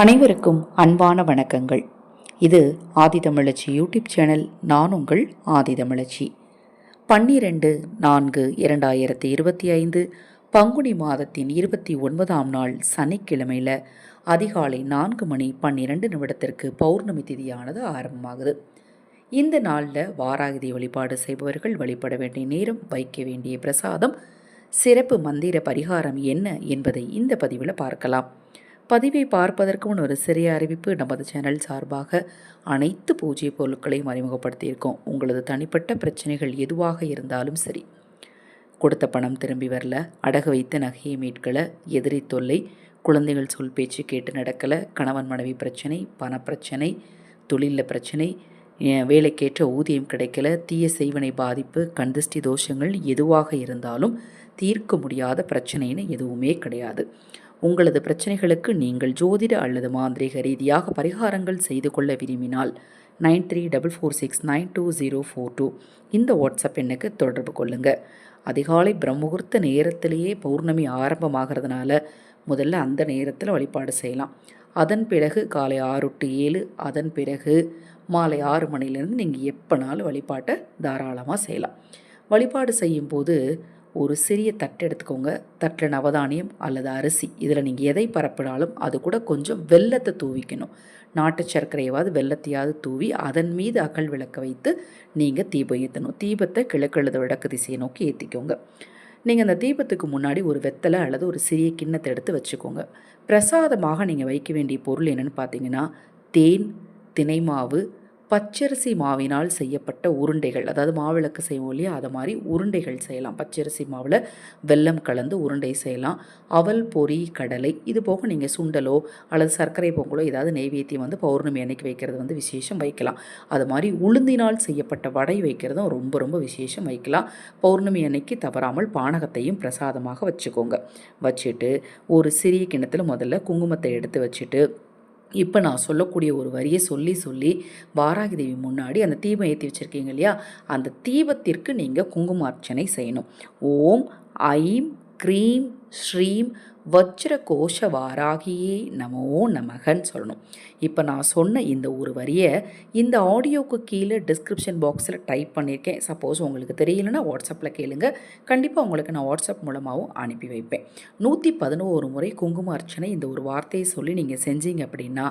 அனைவருக்கும் அன்பான வணக்கங்கள். இது ஆதிதமிழச்சி யூடியூப் சேனல் நான் உங்கள் ஆதிதமிழச்சி. பன்னிரெண்டு நான்கு இரண்டாயிரத்தி இருபத்தி ஐந்து பங்குனி மாதத்தின் இருபத்தி ஒன்பதாம் நாள் சனிக்கிழமையில் அதிகாலை நான்கு மணி பன்னிரெண்டு நிமிடத்திற்கு பௌர்ணமி திதியானது ஆரம்பமாகுது. இந்த நாளில் வாராகதி வழிபாடு செய்பவர்கள் வழிபட வேண்டிய நேரம் வைக்க வேண்டிய பிரசாதம் சிறப்பு மந்திர பரிகாரம் என்ன என்பதை இந்த பதிவில் பார்க்கலாம். பதிவை பார்ப்பதற்கு முன் ஒரு சிறிய அறிவிப்பு. நமது சேனல் சார்பாக அனைத்து பூஜை பொருட்களையும் அறிமுகப்படுத்தியிருக்கோம். உங்களது தனிப்பட்ட பிரச்சனைகள் எதுவாக இருந்தாலும் சரி கொடுத்த பணம் திரும்பி வரல அடகு வைத்த நகையை மீட்கலை எதிரி தொல்லை குழந்தைகள் சொல் பேச்சு கேட்டு நடக்கலை கணவன் மனைவி பிரச்சனை பணப்பிரச்சனை தொழிலில் பிரச்சனை வேலைக்கேற்ற ஊதியம் கிடைக்கல தீய செய்வனை பாதிப்பு கண்திஷ்டி தோஷங்கள் எதுவாக இருந்தாலும் தீர்க்க முடியாத பிரச்சனைன்னு எதுவுமே கிடையாது. உங்களது பிரச்சனைகளுக்கு நீங்கள் ஜோதிட அல்லது மாந்திரீக ரீதியாக பரிகாரங்கள் செய்து கொள்ள விரும்பினால் nine three double four six nine two zero four two இந்த வாட்ஸ்அப் எண்ணுக்கு தொடர்பு கொள்ளுங்கள் அதிகாலை பிரம்மமுகூர்த்த நேரத்திலேயே பௌர்ணமி ஆரம்பமாகிறதுனால முதல்ல அந்த நேரத்தில் வழிபாடு செய்யலாம். அதன் பிறகு காலை ஆறு டு ஏழு அதன் பிறகு மாலை ஆறு மணிலேருந்து நீங்கள் எப்போனாலும் வழிபாட்டை தாராளமாக செய்யலாம். வழிபாடு செய்யும்போது ஒரு சிறிய தட்டு எடுத்துக்கோங்க. தட்டில் நவதானியம் அல்லது அரிசி. இதில் நீங்கள் எதை பரப்பினாலும் அது கூட கொஞ்சம் வெள்ளத்தை தூவிக்கணும். நாட்டு சர்க்கரையாவது வெள்ளத்தையாவது தூவி அதன் மீது அகல் விளக்க வைத்து நீங்கள் தீபம் ஏற்றணும் தீபத்தை கிழக்கெழுத விளக்கு திசையை நோக்கி ஏற்றிக்கோங்க நீங்கள் அந்த தீபத்துக்கு முன்னாடி ஒரு வெத்தலை அல்லது ஒரு சிறிய கிண்ணத்தை எடுத்து வச்சுக்கோங்க. பிரசாதமாக நீங்கள் வைக்க வேண்டிய பொருள் என்னென்னு பார்த்தீங்கன்னா தேன் தினை மாவு பச்சரிசி மாவினால் செய்யப்பட்ட உருண்டைகள் அதாவது மாவிளக்கு செய்வோம் இல்லையா? அதை மாதிரி உருண்டைகள் செய்யலாம். பச்சரிசி மாவில் வெல்லம் கலந்து உருண்டை செய்யலாம். அவல் பொரி கடலை இது போக நீங்கள் சுண்டலோ அல்லது சர்க்கரை பொங்கலோ ஏதாவது நெய்வேத்தியம் வந்து பௌர்ணமி அன்னைக்கு வைக்கிறது வந்து விசேஷம் வைக்கலாம். அது மாதிரி உளுந்தினால் செய்யப்பட்ட வடை வைக்கிறதும் ரொம்ப ரொம்ப விசேஷம் வைக்கலாம். பௌர்ணமி அன்னைக்கு தவறாமல் பானகத்தையும் பிரசாதமாக வச்சுக்கோங்க. வச்சுட்டு ஒரு சிறிய கிணத்துல முதல்ல குங்குமத்தை எடுத்து வச்சுட்டு இப்போ நான் சொல்லக்கூடிய ஒரு வரியை சொல்லி சொல்லி வாராகி தேவி முன்னாடி அந்த தீபம் ஏற்றி வச்சுருக்கீங்க இல்லையா? அந்த தீபத்திற்கு நீங்கள் குங்குமார்ச்சனை செய்யணும். ஓம் ஐம் க்ரீம் ஸ்ரீம் வஜ்ர கோஷ வாராகியே நமோ நமகன்னு சொல்லணும். இப்போ நான் சொன்ன இந்த ஒரு வரியை இந்த ஆடியோக்கு கீழே டிஸ்கிரிப்ஷன் பாக்ஸில் டைப் பண்ணியிருக்கேன் சப்போஸ் உங்களுக்கு தெரியலன்னா வாட்ஸ்அப்பில் கேளுங்க. கண்டிப்பாக உங்களுக்கு நான் வாட்ஸ்அப் மூலமாகவும் அனுப்பி வைப்பேன். நூற்றி பதினோரு முறை குங்கும அர்ச்சனை இந்த ஒரு வார்த்தையை சொல்லி நீங்கள் செஞ்சீங்க அப்படின்னா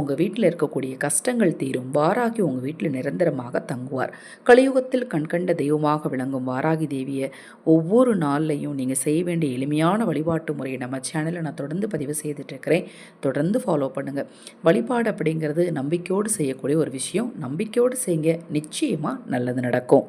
உங்கள் வீட்டில் இருக்கக்கூடிய கஷ்டங்கள் தீரும். வாராகி உங்கள் வீட்டில் நிரந்தரமாக தங்குவார். கலியுகத்தில் கண்கண்ட தெய்வமாக விளங்கும் வாராகி தேவியை ஒவ்வொரு நாள்லையும் நீங்கள் செய்ய வேண்டிய எளிமையான வழிபாட்டு முறையை நம்ம சேனலில் நான் தொடர்ந்து பதிவு செய்துட்ருக்கிறேன் தொடர்ந்து ஃபாலோ பண்ணுங்கள் வழிபாடு அப்படிங்கிறது நம்பிக்கையோடு செய்யக்கூடிய ஒரு விஷயம். நம்பிக்கையோடு செய்யுங்க. நிச்சயமாக நல்லது நடக்கும்.